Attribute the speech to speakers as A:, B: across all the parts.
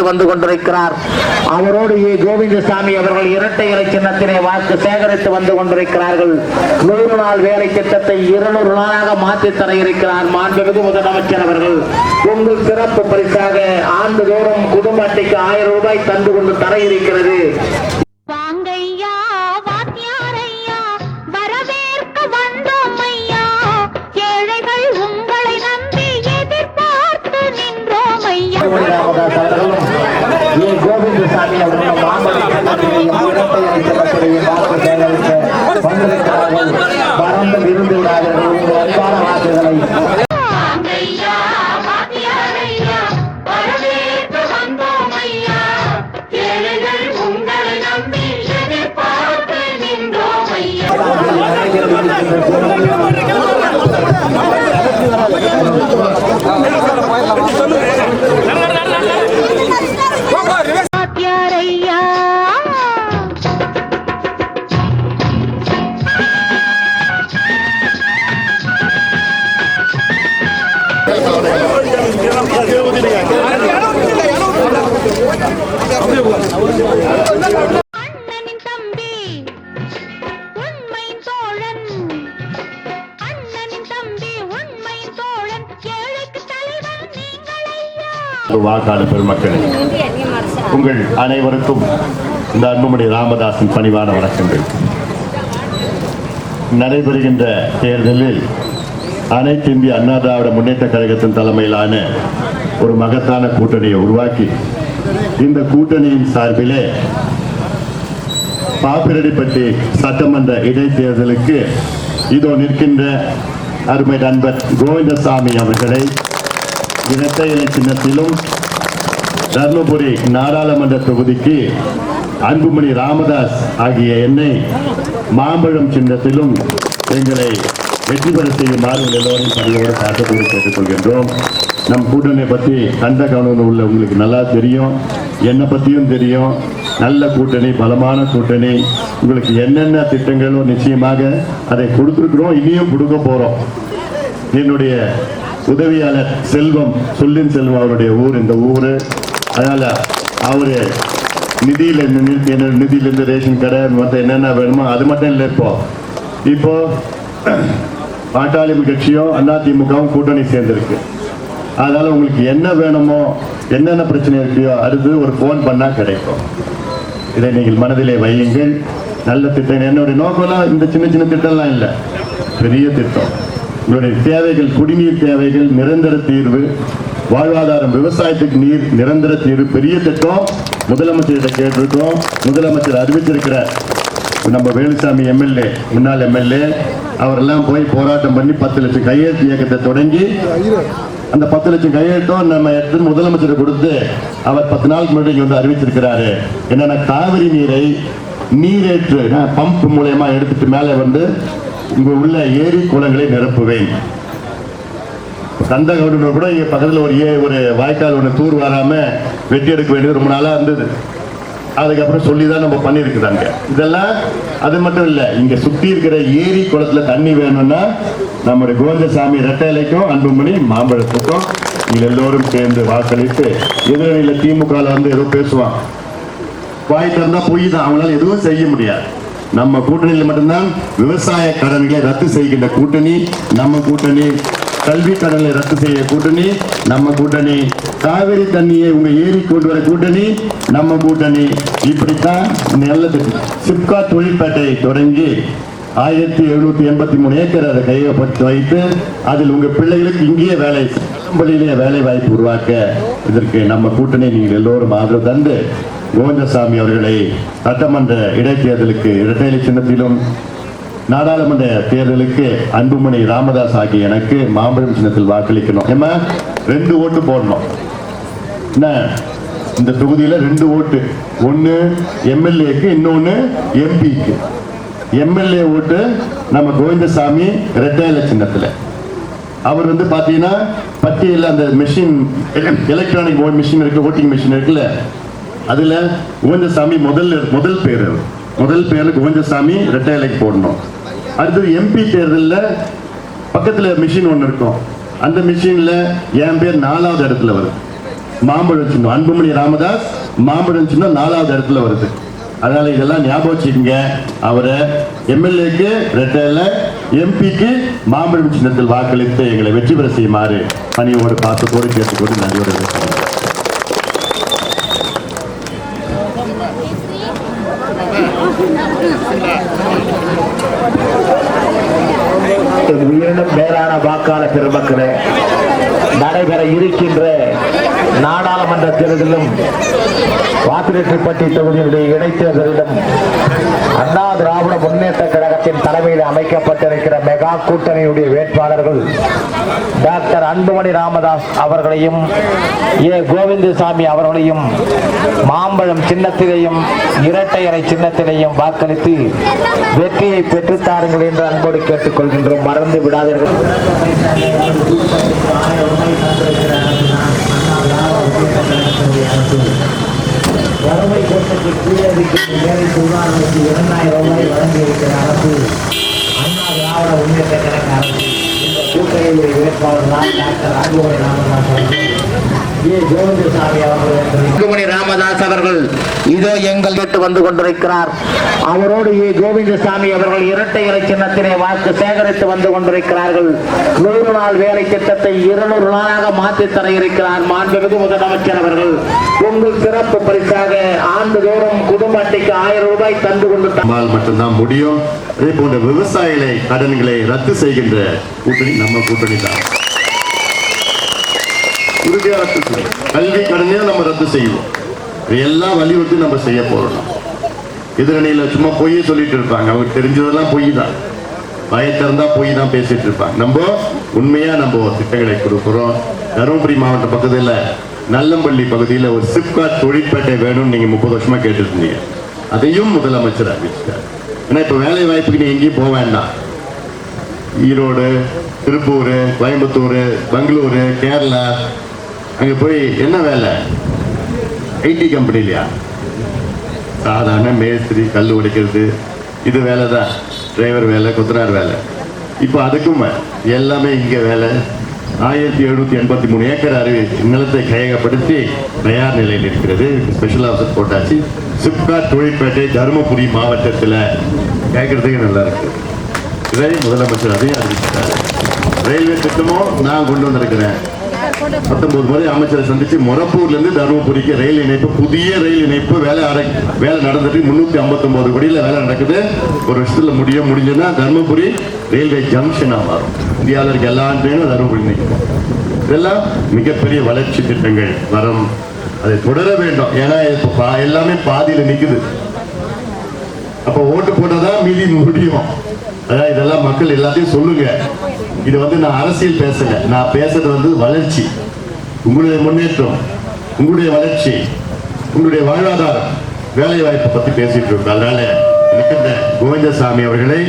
A: போட்டியிட்டு வந்து கொண்டிருக்கிறார். அவரோடு ஏ கோவிந்தசாமி அவர்கள் இரட்டை இலை சின்னத்தினை வாக்கு சேகரித்து வந்து கொண்டிருக்கிறார்கள். நூறு நாள் வேலை திட்டத்தை இருநூறு நாளாக மாற்றி தர இருக்கிறார் மாண்புமிகு முதலமைச்சர் அவர்கள். உங்கள் சிறப்பு பரிசாக ஆண்டுதோறும் குடும்ப அட்டைக்கு ஆயிரம் ரூபாய் தந்து கொண்டு தர இருக்கிறது.
B: வாக்காளர் பெருமக்களே உங்கள் அனைவருக்கும் இந்த அன்புமணி ராமதாசின் பணிவான வணக்கங்கள். நடைபெறுகின்ற தேர்தலில் அனைத்து இந்திய அண்ணா திராவிட முன்னேற்ற கழகத்தின் தலைமையிலான ஒரு மகத்தான கூட்டணியை உருவாக்கி இந்த கூட்டணியின் சார்பிலே பாப்பிரெட்டிப்பட்டி சட்டமன்ற இடைத்தேர்தலுக்கு இதோ நிற்கின்ற அருமை நண்பர் கோவிந்தசாமி அவர்களை இரட்டை இலை சின்னத்திலும் தர்மபுரி நாடாளுமன்ற தொகுதிக்கு அன்புமணி ராமதாஸ் ஆகிய என்னை மாம்பழம் சின்னத்திலும் எங்களை வெற்றி பெற செய்யுமாறு எல்லோரும் எல்லோரையும் பணியோடு கேட்டுக்கொள்கின்றோம். நம் கூட்டணி பற்றி கண்ட கவனம் உள்ள உங்களுக்கு நல்லா தெரியும் என்னை பற்றியும் தெரியும். நல்ல கூட்டணி பலமான கூட்டணி. உங்களுக்கு என்னென்ன திட்டங்களோ நிச்சயமாக அதை கொடுத்துருக்குறோம் இனியும் கொடுக்க போகிறோம் என்னுடைய உதவியாளர் செல்வம் சொல்லின் செல்வம் அவருடைய ஊர் இந்த ஊர். அதனால அவரு நிதியில என்னோட நிதி- நிதியிலிருந்து ரேஷன் கடை மற்ற என்னென்ன வேணுமோ அது மட்டும் இல்லை இப்போ. இப்போ பாட்டாளி கட்சியும் அதிமுகவும் கூட்டணி சேர்ந்துருக்கு. அதனால உங்களுக்கு என்ன வேணுமோ என்னென்ன பிரச்சனை இருக்குயோ அடுத்து ஒரு ஃபோன் பண்ணா கிடைக்கும். இதை நீங்கள் மனதிலே வையுங்கள். நல்ல திட்டம். என்னுடைய நோக்கம்லாம் இந்த சின்ன சின்ன திட்டம்லாம் இல்லை. பெரிய திட்டம். உங்களுடைய தேவைகள் குடிநீர் தேவைகள் நிரந்தர தீர்வு. வாழ்வாதாரம் விவசாயத்துக்கு நீர் நிரந்தர தீர்வு பெரிய திட்டம் முதலமைச்சர்கிட்ட கேட்டிருக்கோம். முதலமைச்சர் அறிவிச்சிருக்கிற நம்ம வேலுசாமி எம்எல்ஏ முன்னாள் எம்எல்ஏ அவரெல்லாம் போய் போராட்டம் பண்ணி பத்து லட்சம் கையெழுத்து இயக்கத்தை தொடங்கி அந்த பத்து லட்சம் கையெழுத்தும் நம்ம எடுத்து முதலமைச்சர் கொடுத்து அவர் பத்து நாளுக்கு முன்னாடி வந்து அறிவிச்சிருக்கிறாரு. என்னன்னா காவிரி நீரை நீரேற்று பம்ப் மூலயமா எடுத்துட்டு மேலே வந்து இங்கே உள்ள ஏரி குளங்களை நிரப்புவேன். கந்தகவுடனூர் கூட இங்கே பக்கத்தில் ஒரு ஏ ஒரு வாய்க்கால் ஒன்று தூர் வராமல் வெட்டி எடுக்க வேண்டியது ரொம்ப நாளாக இருந்தது. அதுக்கப்புறம் சொல்லி தான் நம்ம பண்ணியிருக்குதாங்க. இதெல்லாம் அது மட்டும் இல்லை இங்கே சுற்றி இருக்கிற ஏரி குளத்துல தண்ணி வேணும்னா நம்முடைய கோவிந்தசாமி ரெட்டைலைக்கும் அன்புமணி மாம்பழத்துக்கும் இது எல்லோரும் சேர்ந்து வாக்களித்து எதிரணியில் திமுகவில் வந்து ஏதோ பேசுவான். வாய் திறந்தால் போய் தான் அவங்களால எதுவும் செய்ய முடியாது. நம்ம கூட்டணியில் மட்டும்தான் விவசாய கடன்களை ரத்து செய்கின்ற கூட்டணி நம்ம கூட்டணி கல்வி கடனை ரத்து செய்ய கூட்டணி நம்ம கூட்டணி காவிரி தண்ணியை உங்க ஏரி கொண்டு வர கூட்டணி நம்ம கூட்டணி இப்படித்தான் நல்லது சிப்கா தொழிற்பேட்டையை தொடங்கி ஆயிரத்தி எழுநூத்தி எண்பத்தி மூணு ஏக்கர் அதை கையகப்படுத்தி வைத்து அதில் உங்க பிள்ளைகளுக்கு இங்கேயே வேலை பள்ளியிலேயே வேலை வாய்ப்பு உருவாக்க இதற்கு நம்ம கூட்டணி நீங்கள் எல்லோரும் ஆதரவு தந்து கோவிந்தசாமி அவர்களை சட்டமன்ற இடைத்தேர்தலுக்கு இரட்டை சின்னத்திலும் நாடாளுமன்ற தேர்தலுக்கு அன்புமணி ராமதாஸ் ஆகிய எனக்கு மாம்பழம் சின்னத்தில் வாக்களிக்கணும். ஏமா ரெண்டு ஓட்டு போடணும். என்ன? இந்த தொகுதியில் ரெண்டு ஓட்டு. ஒன்று எம்எல்ஏக்கு இன்னொன்று எம்பிக்கு. எம்எல்ஏ ஓட்டு நம்ம கோவிந்தசாமி ரெட்டையில சின்னத்தில். அவர் வந்து பார்த்தீங்கன்னா பட்டியலில் அந்த மிஷின் எலக்ட்ரானிக் மிஷின் இருக்கு ஓட்டிங் மிஷின் இருக்குல்ல. அதில் கோவிந்தசாமி முதல் முதல் பேர் அவர். முதல் பேரில் குவஞ்சசாமி ரெட்டை இலைக்கு போடணும். அடுத்தது எம்பி தேர்தலில் பக்கத்தில் மிஷின் ஒன்று இருக்கும். அந்த மிஷினில் என் பேர் நாலாவது இடத்துல வருது. மாம்பழம் சின்னம். அன்புமணி ராமதாஸ் மாம்பழம் சின்னம் நாலாவது இடத்துல வருது. அதனால இதெல்லாம் ஞாபகம் வச்சுக்கோங்க. அவரை எம்எல்ஏக்கு ரெட்டையில எம்பிக்கு மாம்பழம் சின்னத்தில் வாக்களித்து எங்களை வெற்றி பெற செய்யுமாறு பணியோடு பாசத்தோடு கேட்டுக்கொண்டு நன்றியோடு
A: உயிரினும் மேலான வாக்காளர் பெருமக்களே நடைபெற இருக்கின்ற நாடாளுமன்ற தேர்தலிலும் வாக்குரெட்டிப்பட்டி தொகுதியினுடைய இடைத்தேர்தலிலும் அண்ணா திராவிட முன்னேற்ற கழகத்தின் தலைமையில் அமைக்கப்பட்டிருக்கிற மெகா கூட்டணியுடைய வேட்பாளர்கள் டாக்டர் அன்புமணி ராமதாஸ் அவர்களையும் ஏ கோவிந்தசாமி அவர்களையும் மாம்பழம் சின்னத்திலேயும் இரட்டையறை சின்னத்திலேயும் வாக்களித்து வெற்றியை பெற்றுத்தாருங்கள் என்று அன்போடு கேட்டுக்கொள்கின்றோம். மறந்து விடாதீர்கள். வறுமை கோட்டத்தில் கீழே வேலை ஏழை இரண்டாயிரம் ரூபாய் வழங்கியிருக்கிற அரசு அண்ணா திராவிட முன்னேற்ற கழக அரசு. இந்த கூட்டணியுடைய வேட்பாளர் தான் டாக்டர் அன்புமணி ராமதாஸ் அவர்கள். ஏ. கோவிந்தசாமி அவர்கள். அன்புமணி ராமதாஸ் அவர்கள் இதோ எங்கள் கேட்டு வந்து கொண்டிருக்கிறார். அவரோடு ஏ. கோவிந்தசாமி அவர்கள் இரட்டை இலை சின்னத்தினை வாக்கு சேகரித்து வந்து கொண்டிருக்கிறார்கள். நூறு நாள் வேலை திட்டத்தை இருநூறு நாளாக மாற்றி தர இருக்கிறார் மாண்புமிகு முதலமைச்சர் அவர்கள். உங்கள் சிறப்பு பரிசாக ஆண்டுதோறும் குடும்ப அட்டைக்கு ஆயிரம் ரூபாய் தந்து கொண்டு
B: மட்டும்தான் முடியும். அதே போன்ற விவசாயிகளை கடன்களை ரத்து செய்கின்ற கூட்டணி நம்ம கூட்டணி தான். உறுதியா ரத்து செய்யும் கல்வி கடனையா நம்ம ரத்து செய்வோம். எல்லாம் வலியுறுத்தி நம்ம செய்ய போறோம். எதிரணியில சும்மா பொய்யே சொல்லிட்டு இருப்பாங்க. அவங்களுக்கு தெரிஞ்சதெல்லாம் பொய் தான். வாயை திறந்தா பொய் தான் பேசிட்டு இருப்பாங்க. நம்ம உண்மையா நம்ம திட்டங்களை கொடுக்குறோம். தருமபுரி மாவட்ட பக்கத்துல நல்லம்பள்ளி பகுதியில் ஒரு சிப்காட் தொழிற்பேட்டை வேணும்னு நீங்க முப்பது வருஷமா கேட்டுட்டு அதையும் முதலமைச்சர் அறிவிச்சிட்டார். ஏன்னா இப்ப வேலை வாய்ப்புக்கு நீ எங்கேயும் போக வேண்டாம். ஈரோடு திருப்பூர் கோயம்புத்தூர் பெங்களூர் கேரளா அங்கே போய் என்ன வேலை? ஐடி கம்பெனிலையா சாதாரண மேஸ்திரி கல் உடைக்கிறது இது வேலை தான் டிரைவர் வேலை கொத்தனார் வேலை. இப்போ அதுக்கும் எல்லாமே இங்கே வேலை. ஆயிரத்தி எழுநூத்தி எண்பத்தி மூணு ஏக்கர் அறிவி நிலத்தை கையகப்படுத்தி தயார் நிலையில் இருக்கிறது. ஸ்பெஷல் ஆஃபீஸர் போட்டாச்சு. சிப்காட் தொழிற்பேட்டை தருமபுரி மாவட்டத்தில் கேட்கறதுக்கு நல்லா இருக்குது இதை முதலமைச்சர் அதையும் அறிவிச்சிட்டாரு. ரயில்வே திட்டமும் நான் கொண்டு வந்திருக்கிறேன். பத்தொன்பது முறை அமைச்சரை சந்திச்சு மொரப்பூர்லேருந்து தருமபுரிக்கு ரயில் இணைப்பு புதிய ரயில் இணைப்பு வேலை அரை வேலை நடந்துட்டு முந்நூற்றி ஐம்பத்தொம்போது கோடியில் வேலை நடக்குது. ஒரு வருஷத்தில் முடிய முடிஞ்சுன்னா தருமபுரி ரயில்வே ஜங்ஷனாக மாறும். இந்தியாவில் இருக்க எல்லா ட்ரெயினும் தருமபுரி நிற்கும் இதெல்லாம் மிகப்பெரிய வளர்ச்சி திட்டங்கள். வரும். அதை தொடர வேண்டும். ஏன்னா இப்போ பா- எல்லாமே பாதியில் நிற்குது அப்போ ஓட்டு போட்டால் தான் மீதி முடியும். இதெல்லாம் மக்கள் எல்லாத்தையும் சொல்லுங்க. இது வந்து நான் அரசியல் பேசல. நான் பேசுறது வந்து வளர்ச்சி. உங்களுடைய முன்னேற்றம் உங்களுடைய வளர்ச்சி உங்களுடைய வாழ்வாதாரம் வேலை வாய்ப்பை பத்தி பேசிட்டு இருக்கோம். அதனால இருக்கின்ற கோவிந்தசாமி அவர்களை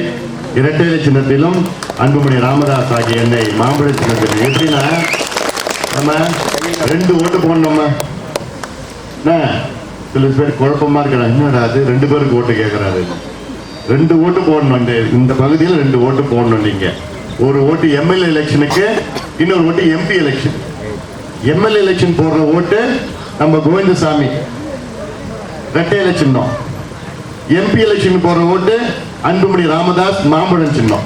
B: இரட்டைலை சின்னத்திலும் அன்புமணி ராமதாஸ் ஆகிய என்னை மாம்பழ சின்னத்தில் எப்படின்னா நம்ம ரெண்டு ஓட்டு போடணுமா? என்ன? சில பேர் குழப்பமா இருக்கிறாங்க. என்னடா அது ரெண்டு பேருக்கு ஓட்டு கேட்கறாரு ரெண்டு ஓட்டு போடணும் இந்த இந்த பகுதியில் ரெண்டு ஓட்டு போடணும் நீங்கள் ஒரு ஓட்டு எம்எல்ஏ எலெக்ஷனுக்கு இன்னொரு ஓட்டு எம்பி எலெக்ஷன் எம்எல்ஏ எலெக்ஷன் போடுற ஓட்டு நம்ம கோவிந்தசாமி. ரெட்டை எலெக்ஷன் தான் எம்பி எலெக்ஷன் போடுற ஓட்டு அன்புமணி ராமதாஸ் மாம்பழம் சின்னம்.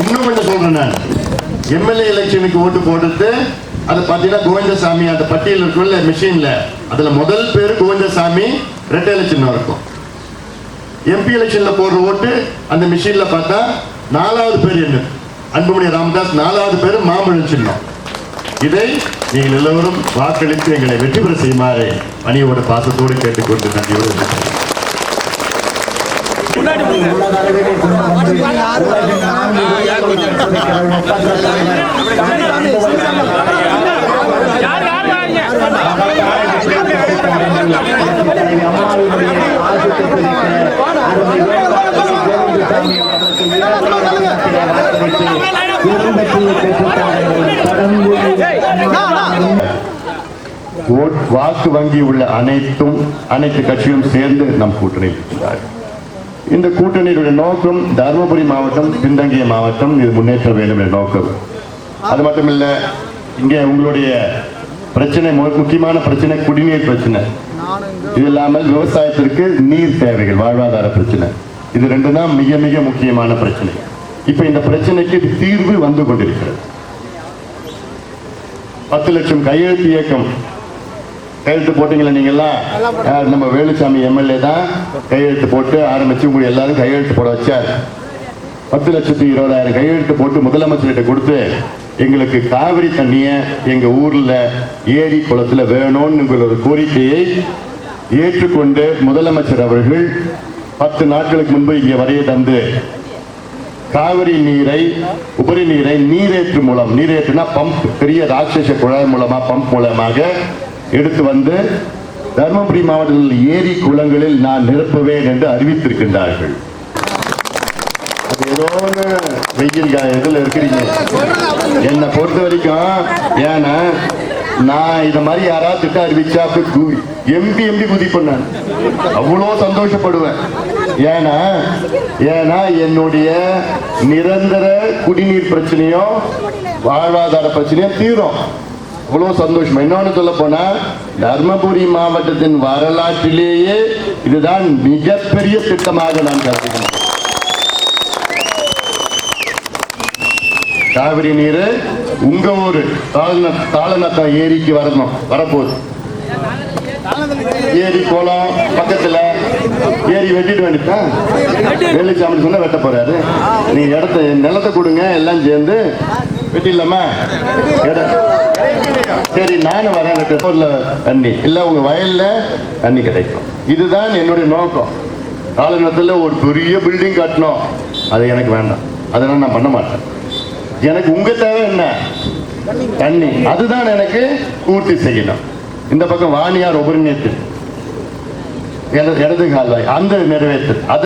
B: இன்னும் கொஞ்சம் சொல்றேன் நான்? எம்எல்ஏ எலெக்ஷனுக்கு ஓட்டு போட்டுட்டு அது பார்த்தீங்கன்னா கோவிந்தசாமி அந்த பட்டியல் இருக்குல்ல மிஷினில் அதில் முதல் பேர் கோவிந்தசாமி ரெட்டை சின்னம் இருக்கும். எம்பி எலெக்ஷன்ல போடுற ஓட்டு அந்த மிஷின்ல பார்த்தா நாலாவது பேர் என்ன அன்புமணி ராமதாஸ் நாலாவது பேர் மாம்பழம் சின்னம் இதை நீங்கள் எல்லோரும் வாக்களித்து எங்களை வெற்றி பெற செய்யுமாறு பணியோட பாசத்தோடு கேட்டுக்கொண்டு நன்றியோடு இருக்கிறேன். வாக்கு வங்கி உள்ள அனைத்தும் அனைத்து கட்சியும் சேர்ந்து நம் கூட்டணியில் இருக்கிறார்கள். இந்த கூட்டணியுடைய நோக்கம் தருமபுரி மாவட்டம் பின்தங்கிய மாவட்டம் இது முன்னேற்ற வேண்டும் என்ற நோக்கம். அது மட்டுமில்ல இங்கே உங்களுடைய பிரச்சனை முக்கியமான பிரச்சனை குடிநீர் பிரச்சனை. இது இல்லாமல் விவசாயத்திற்கு நீர் தேவைகள் வாழ்வாதார பிரச்சனை. இது ரெண்டு தான் மிக மிக முக்கியமான பிரச்சனை. இப்ப இந்த பிரச்சனைக்கு தீர்வு வந்து கொண்டிருக்கிறது. பத்து லட்சம் கையெழுத்து இயக்கம். கையெழுத்து போட்டீங்களா யார் நம்ம வேலுசாமி எம்எல்ஏ தான் கையெழுத்து போட்டு ஆரம்பிச்சு உங்களை எல்லாரும் கையெழுத்து போட வச்சார். பத்து லட்சத்து இருபதாயிரம் கையெழுத்து போட்டு முதலமைச்சர்கிட்ட கொடுத்து எங்களுக்கு காவிரி தண்ணியை எங்கள் ஊரில் ஏரி குளத்தில் வேணும்னு உங்களோட கோரிக்கையை ஏற்றுக்கொண்டு முதலமைச்சர் அவர்கள் பத்து நாட்களுக்கு முன்பு இங்கே வரைய தந்து காவிரி நீரை உபரி நீரை நீரேற்று மூலம் நீரேற்றுனா பம்ப் பெரிய ராட்சச குழாய் மூலமா பம்ப் மூலமாக எடுத்து வந்து தருமபுரி மாவட்டத்தில் ஏரி குளங்களில் நான் நிரப்புவேன் என்று அறிவித்திருக்கின்றார்கள். அது ஏதோ வெயில் கா- இருக்கிறீங்க என்னை பொறுத்த வரைக்கும் ஏன்னா நான் இதை மாதிரி யாராவது திட்ட அறிவிச்சா எம்பி எம்பி குதிப்பேன் நான். அவ்வளோ சந்தோஷப்படுவேன். ஏன்னா ஏன்னா என்னுடைய நிரந்தர குடிநீர் பிரச்சனையும் வாழ்வாதார பிரச்சனையும் தீரும். அவ்வளோ சந்தோஷம். இன்னொன்று சொல்ல போனால் தர்மபுரி மாவட்டத்தின் வரலாற்றிலேயே இதுதான் மிகப்பெரிய திட்டமாக நான் கருதுகிறேன். காவிரி நீர் உங்க ஊரு. தாளன தாளநத்தம் ஏரிக்கு வரணும் வரப்போகுது. ஏரி குளம் பக்கத்துல ஏரி வெட்டிட்டு வேண்டிட்டா வெள்ளிச்சாமி சொன்னா வெட்ட போறாரு. நீ இடத்த நிலத்தை கொடுங்க எல்லாம் சேர்ந்து வெட்டிடலாமா? சரி நானும் வரேன் எனக்கு ஊர்ல தண்ணி. இல்லை உங்க வயல்ல தண்ணி கிடைக்கும். இதுதான் என்னுடைய நோக்கம். காலநேரத்தில் ஒரு பெரிய பில்டிங் கட்டணும். அது எனக்கு வேண்டாம். அதெல்லாம் நான் பண்ண மாட்டேன். எனக்கு உங்க தேவை என்ன? தண்ணி. அதுதான் எனக்கு பூர்த்தி செய்யணும். இந்த பக்கம் வாணியார் உபரிநீத்து இடது கால்வாய் அந்த நிறைவேற்று. அது